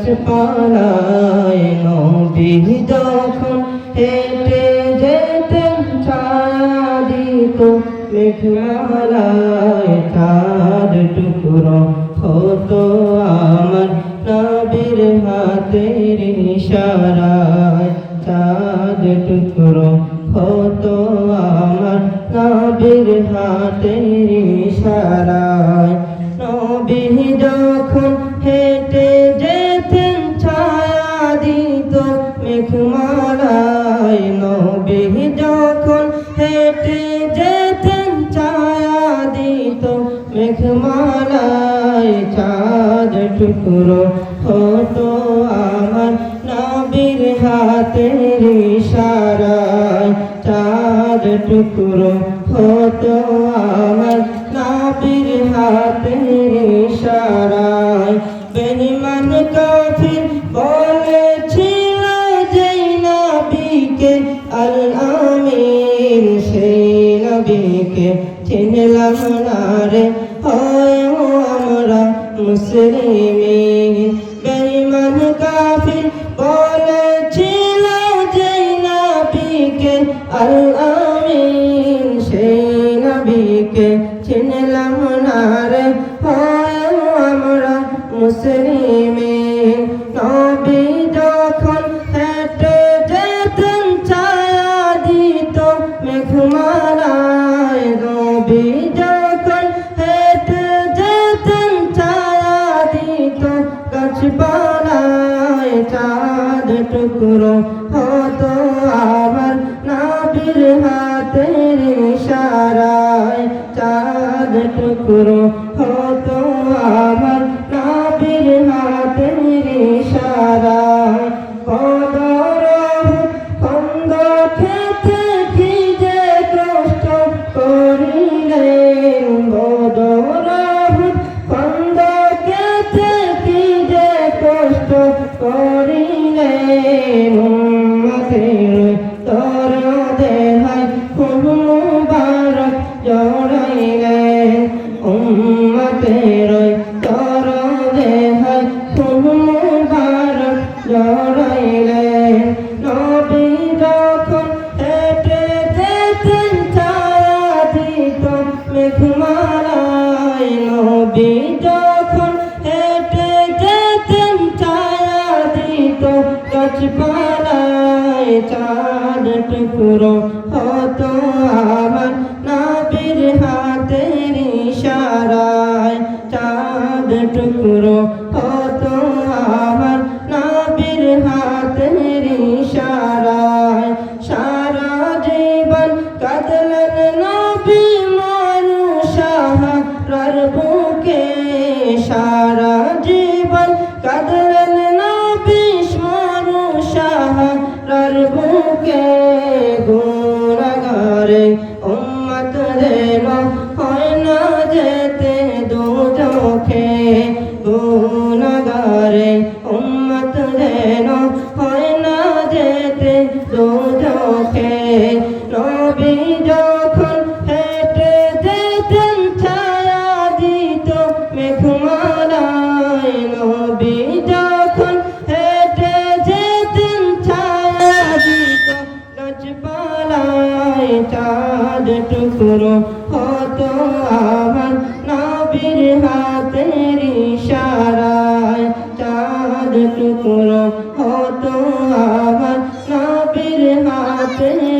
গাছপালায় নবী যখন হেঁটে যেতেন ছায়া দিত মেঘমালায় চাঁদ টুকরো হতো আমার নবীর হাতের ইশারায় চাঁদ টুকরো হতো টুকরো হতো আমার নবীর হাতের ইশারায়। চাঁদ টুকরো হতো আমার নবীর হাতের ইশারায়। বেনিমান কাফির বলেছিল যেই নবীকে আল আমিন, সেই নবীকে চিনলাম না রে। হয় মুসলিমিন বেঈমান কাফির বলেছিল যে নবীকে আল আমিন সেই নবীকে চিনলাম। টুকরো হতো আমার নাবির হাতের ইশারায়। চাঁদ টুকরো হতো আমার টুকরো হতো আমার নাবির হাতের ইশারায়। চাঁদ টুকরো হতো আমার নাবির হাতের ইশারায়। সারা জীবন কাঁদলেন গুণাগারে উম্মত যেন হয় না যেতে দু চোখে নবী যখন হেঁটে যেতেন ছায়া দিত মেঘমালায়, নবী যখন হেঁটে যেতেন ছায়া দিত গাছপালায় চাঁদ টুকরো হতো আমার নবীর হাতের ইশারায়। টুকরো হতো আমার নাপির হাতে।